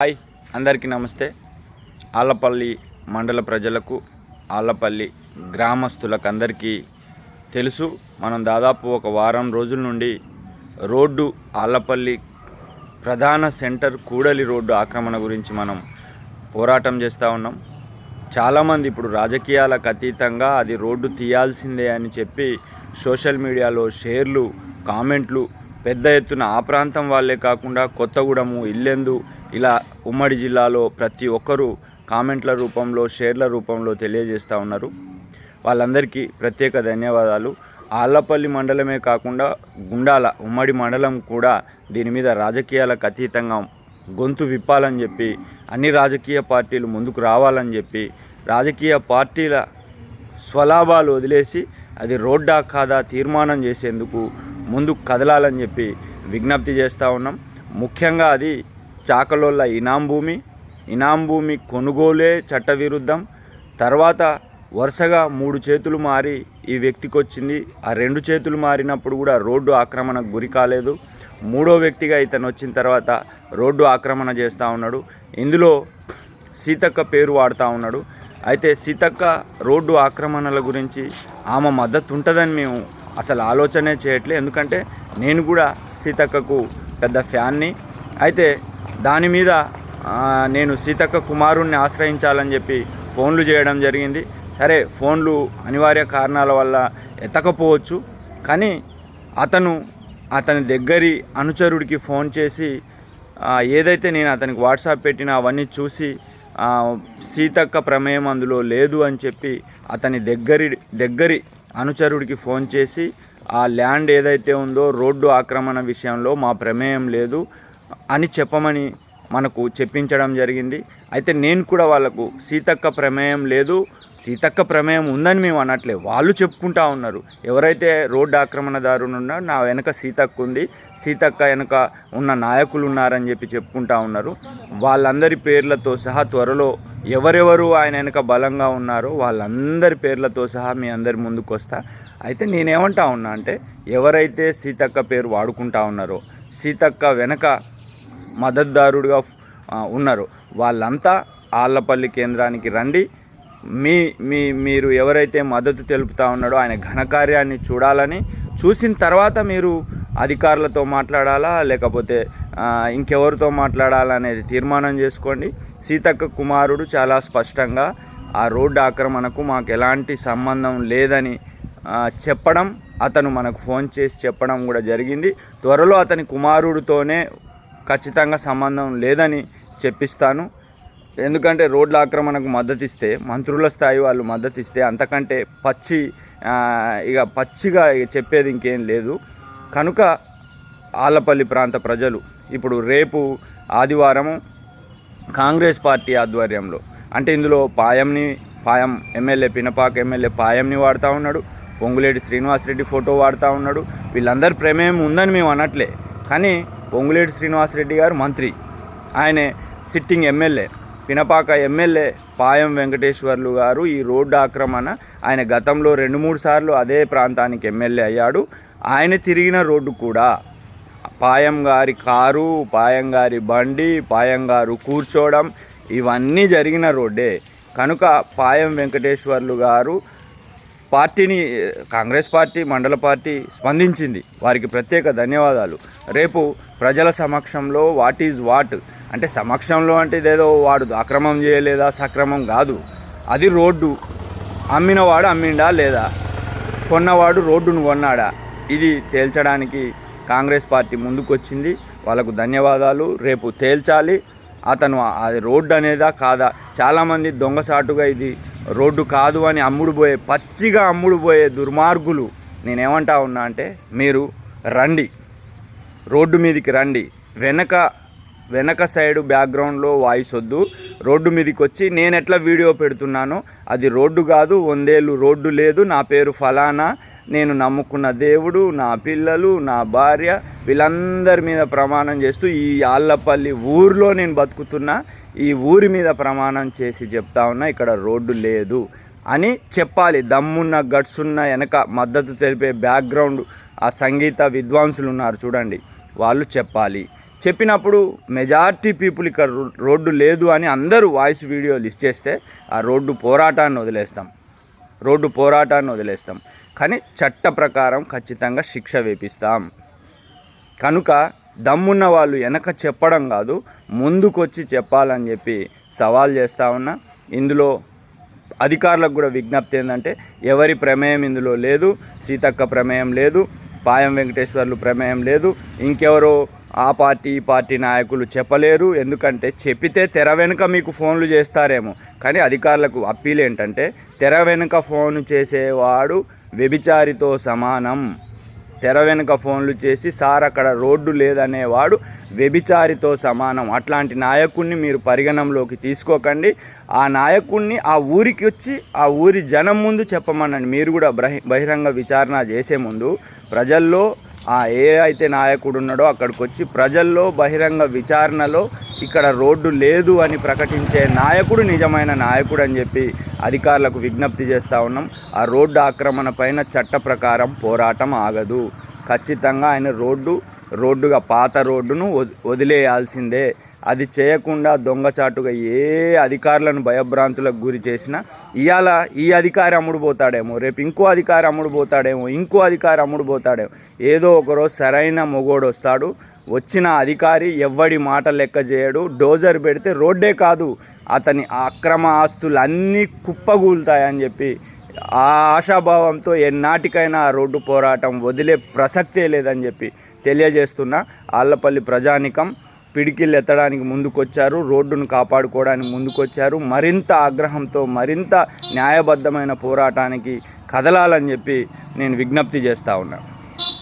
Hi అందరికీ నమస్తే. ఆలపల్లి మండల ప్రజలకు ఆలపల్లి గ్రామస్తులకు అందరికీ తెలుసు. మనం దాదాపు ఒక వారం రోజుల నుండి రోడ్డు ఆలపల్లి ప్రధాన సెంటర్ కూడలి రోడ్డు ఆక్రమణ గురించి మనం పోరాటం చేస్తూ ఉన్నాం. చాలామంది ఇప్పుడు రాజకీయాలకు అతీతంగా అది రోడ్డు తీయాల్సిందే అని చెప్పి సోషల్ మీడియాలో షేర్లు కామెంట్లు పెద్ద ఎత్తున ఆ ప్రాంతం వాళ్ళే కాకుండా కొత్తగూడెము ఇల్లెందు ఇలా ఉమ్మడి జిల్లాలో ప్రతి ఒక్కరూ కామెంట్ల రూపంలో షేర్ల రూపంలో తెలియజేస్తూ ఉన్నారు. వాళ్ళందరికీ ప్రత్యేక ధన్యవాదాలు. ఆళ్ళపల్లి మండలమే కాకుండా గుండాల ఉమ్మడి మండలం కూడా దీని మీద రాజకీయాలకు అతీతంగా గొంతు విప్పాలని చెప్పి అన్ని రాజకీయ పార్టీలు ముందుకు రావాలని చెప్పి రాజకీయ పార్టీల స్వలాభాలు వదిలేసి అది రోడ్డా కాదా తీర్మానం చేసేందుకు ముందుకు కదలాలని చెప్పి విజ్ఞప్తి చేస్తూ ఉన్నాం. ముఖ్యంగా అది చాకలోళ్ళ ఇనాం భూమి. ఇనాం భూమి కొనుగోలే చట్టవిరుద్ధం. తర్వాత వరుసగా మూడు చేతులు మారి ఈ వ్యక్తికి వచ్చింది ఆ రెండు చేతులు మారినప్పుడు కూడా రోడ్డు ఆక్రమణకు గురి కాలేదు. మూడో వ్యక్తిగా ఇతను వచ్చిన తర్వాత రోడ్డు ఆక్రమణ చేస్తూ ఉన్నాడు. ఇందులో సీతక్క పేరు వాడుతూ ఉన్నాడు. అయితే సీతక్క రోడ్డు ఆక్రమణల గురించి ఆమె మద్దతు ఉంటుందని మేము అసలు ఆలోచనే చేయట్లేదు ఎందుకంటే నేను కూడా సీతక్కకు పెద్ద ఫ్యాన్ని. అయితే దాని మీద నేను సీతక్క కుమారుణ్ణి ఆశ్రయించాలని చెప్పి ఫోన్లు చేయడం జరిగింది. సరే ఫోన్లు అనివార్య కారణాల వల్ల ఎత్తకపోవచ్చు. కానీ అతను అతని దగ్గరి అనుచరుడికి ఫోన్ చేసి ఏదైతే నేను అతనికి వాట్సాప్ పెట్టినా అవన్నీ చూసి సీతక్క ప్రమేయం అందులో లేదు అని చెప్పి అతని దగ్గరి దగ్గరి అనుచరుడికి ఫోన్ చేసి ఆ ల్యాండ్ ఏదైతే ఉందో రోడ్డు ఆక్రమణ విషయంలో మా ప్రమేయం లేదు అని చెప్పమని మనకు చెప్పించడం జరిగింది. అయితే నేను కూడా వాళ్ళకు సీతక్క ప్రమేయం లేదు సీతక్క ప్రమేయం ఉందని మేము అనట్లే వాళ్ళు చెప్పుకుంటా ఉన్నారు. ఎవరైతే రోడ్డు ఆక్రమణదారునున్నా నా వెనక సీతక్క ఉంది సీతక్క వెనక ఉన్న నాయకులు ఉన్నారని చెప్పి చెప్పుకుంటా ఉన్నారు. వాళ్ళందరి పేర్లతో సహా త్వరలో ఎవరెవరు ఆయన వెనుక బలంగా ఉన్నారో వాళ్ళందరి పేర్లతో సహా మీ అందరి ముందుకు వస్తా. అయితే నేనేమంటా ఉన్నా అంటే ఎవరైతే సీతక్క పేరు వాడుకుంటా ఉన్నారో సీతక్క వెనక మద్దతుదారుడుగా ఆ, ఉన్నారు వాళ్ళంతా ఆళ్ళపల్లి కేంద్రానికి రండి. మీ మీ మీరు ఎవరైతే మద్దతు తెలుపుతా ఉన్నాడో ఆయన ఘనకార్యాన్ని చూడాలని చూసిన తర్వాత మీరు అధికారులతో మాట్లాడాలా? లేకపోతే ఇంకెవరితో మాట్లాడాలా అనేది తీర్మానం చేసుకోండి. సీతక్క కుమారుడు చాలా స్పష్టంగా ఆ రోడ్డు ఆక్రమణకు మాకు ఎలాంటి సంబంధం లేదని చెప్పడం అతను మనకు ఫోన్ చేసి చెప్పడం కూడా జరిగింది. త్వరలో అతని కుమారుడితోనే ఖచ్చితంగా సంబంధం లేదని చెప్పిస్తాను. ఎందుకంటే రోడ్ల ఆక్రమణకు మద్దతు ఇస్తే మంత్రుల స్థాయి వాళ్ళు మద్దతు ఇస్తే అంతకంటే పచ్చి ఇక పచ్చిగా ఇక చెప్పేది ఇంకేం లేదు. కనుక ఆలపల్లి ప్రాంత ప్రజలు ఇప్పుడు రేపు ఆదివారము కాంగ్రెస్ పార్టీ ఆధ్వర్యంలో అంటే ఇందులో పాయంని పాయం ఎమ్మెల్యే పినపాక ఎమ్మెల్యే పాయంని వాడుతూ ఉన్నాడు పొంగులేటి శ్రీనివాసరెడ్డి ఫోటో వాడుతూ ఉన్నాడు. వీళ్ళందరి ప్రమేయం ఉందని మేము అనట్లే. కానీ పొంగులేటి శ్రీనివాసరెడ్డి గారు మంత్రి. ఆయనే sitting MLA. Pinapaka MLA Payam Venkateswarlu గారు ఈ రోడ్డు ఆక్రమణ ఆయన గతంలో రెండు మూడు సార్లు అదే ప్రాంతానికి ఎమ్మెల్యే అయ్యాడు. ఆయన తిరిగిన రోడ్డు కూడా పాయం గారి కారు పాయం గారి బండి పాయం గారు కూర్చోవడం ఇవన్నీ జరిగిన రోడ్డే. కనుక పాయం వెంకటేశ్వర్లు గారు పార్టీని కాంగ్రెస్ పార్టీ మండల పార్టీ స్పందించింది. వారికి ప్రత్యేక ధన్యవాదాలు. రేపు ప్రజల సమక్షంలో వాట్ ఈజ్ వాట్ అంటే సమక్షంలో అంటే ఇదేదో వాడు అక్రమం చేయలేదా సక్రమం కాదు. అది రోడ్డు. అమ్మినవాడు అమ్మిండా లేదా? కొన్నవాడు రోడ్డును కొన్నాడా? ఇది తేల్చడానికి కాంగ్రెస్ పార్టీ ముందుకొచ్చింది. వాళ్ళకు ధన్యవాదాలు. రేపు తేల్చాలి. అతను అది రోడ్డు అనేదా కాదా? చాలామంది దొంగసాటుగా ఇది రోడ్డు కాదు అని అమ్ముడు పోయే పచ్చిగా అమ్ముడు పోయే దుర్మార్గులు నేనేమంటా ఉన్నా అంటే మీరు రండి. రోడ్డు మీదకి రండి. వెనక వెనక సైడ్ బ్యాక్గ్రౌండ్లో వాయిస్ వద్దు. రోడ్డు మీదకి వచ్చి నేను ఎట్లా వీడియో పెడుతున్నానో అది రోడ్డు కాదు వందేళ్ళు రోడ్డు లేదు. నా పేరు ఫలానా. నేను నమ్ముకున్న దేవుడు నా పిల్లలు నా భార్య వీళ్ళందరి మీద ప్రమాణం చేస్తూ ఈ ఆళ్ళపల్లి ఊర్లో నేను బతుకుతున్నా. ఈ ఊరి మీద ప్రమాణం చేసి చెప్తా ఉన్నా ఇక్కడ రోడ్డు లేదు అని చెప్పాలి. దమ్మున్న గట్స్ ఉన్న వెనక మద్దతు తెలిపే బ్యాక్గ్రౌండ్ ఆ సంగీత విద్వాంసులు ఉన్నారు చూడండి. వాళ్ళు చెప్పాలి. చెప్పినప్పుడు మెజార్టీ పీపుల్ ఇక్కడ రోడ్డు లేదు అని అందరూ వాయిస్ వీడియో లిస్ట్ చేస్తే ఆ రోడ్డు పోరాటాన్ని వదిలేస్తాం. రోడ్డు పోరాటాన్ని వదిలేస్తాం. కానీ చట్ట ప్రకారం ఖచ్చితంగా శిక్ష వేపిస్తాం. కనుక దమ్మున్న వాళ్ళు వెనక చెప్పడం కాదు ముందుకొచ్చి చెప్పాలని చెప్పి సవాల్ చేస్తా ఉన్నా. ఇందులో అధికారులకు కూడా విజ్ఞప్తి ఏంటంటే ఎవరి ప్రమేయం ఇందులో లేదు సీతక్క ప్రమేయం లేదు. పాయం వెంకటేశ్వర్లు ప్రమేయం లేదు. ఇంకెవరో ఆ పార్టీ ఈ పార్టీ నాయకులు చెప్పలేరు. ఎందుకంటే చెప్పితే తెర వెనుక మీకు ఫోన్లు చేస్తారేమో. కానీ అధికారులకు అప్పీల్ ఏంటంటే తెర వెనుక ఫోన్ చేసేవాడు వ్యభిచారితో సమానం. తెర వెనుక ఫోన్లు చేసి సార్ అక్కడ రోడ్డు లేదనేవాడు వ్యభిచారితో సమానం. అట్లాంటి నాయకుడిని మీరు పరిగణంలోకి తీసుకోకండి. ఆ నాయకుడిని ఆ ఊరికి వచ్చి ఆ ఊరి జనం ముందు చెప్పమనండి. మీరు కూడా బహిరంగ విచారణ చేసే ముందు ప్రజల్లో ఆ ఏ అయితే నాయకుడు ఉన్నాడో అక్కడికి వచ్చి ప్రజల్లో బహిరంగ విచారణలో ఇక్కడ రోడ్డు లేదు అని ప్రకటించే నాయకుడు నిజమైన నాయకుడు అని చెప్పి అధికారులకు విజ్ఞప్తి చేస్తూ ఉన్నాం. ఆ రోడ్డు ఆక్రమణ పైన చట్ట ప్రకారం పోరాటం ఆగదు. ఖచ్చితంగా ఆయన రోడ్డు రోడ్డుగా పాత రోడ్డును వదిలేయాల్సిందే. అది చేయకుండా దొంగచాటుగా ఏ అధికారులను భయభ్రాంతులకు గురి చేసినా ఇవాళ ఈ అధికారి అమ్ముడు పోతాడేమో రేపు ఇంకో అధికారి అమ్ముడు పోతాడేమో ఇంకో అధికారి అమ్ముడు పోతాడేమో. ఏదో ఒకరోజు సరైన మొగోడు వస్తాడు వచ్చిన అధికారి ఎవ్వడి మాట లెక్క చేయడు డోజర్ పెడితే రోడ్డే కాదు. అతని అక్రమ ఆస్తులు అన్నీ కుప్పగూలుతాయని చెప్పి ఆ ఆశాభావంతో ఎన్నాటికైనా ఆ రోడ్డు పోరాటం వదిలే ప్రసక్తే లేదని చెప్పి తెలియజేస్తున్న ఆళ్ళపల్లి ప్రజానికం పిడికిళ్ళు ఎత్తడానికి ముందుకొచ్చారు రోడ్డును కాపాడుకోవడానికి ముందుకొచ్చారు. మరింత ఆగ్రహంతో మరింత న్యాయబద్ధమైన పోరాటానికి కదలాలని చెప్పి నేను విజ్ఞప్తి చేస్తూ ఉన్నాను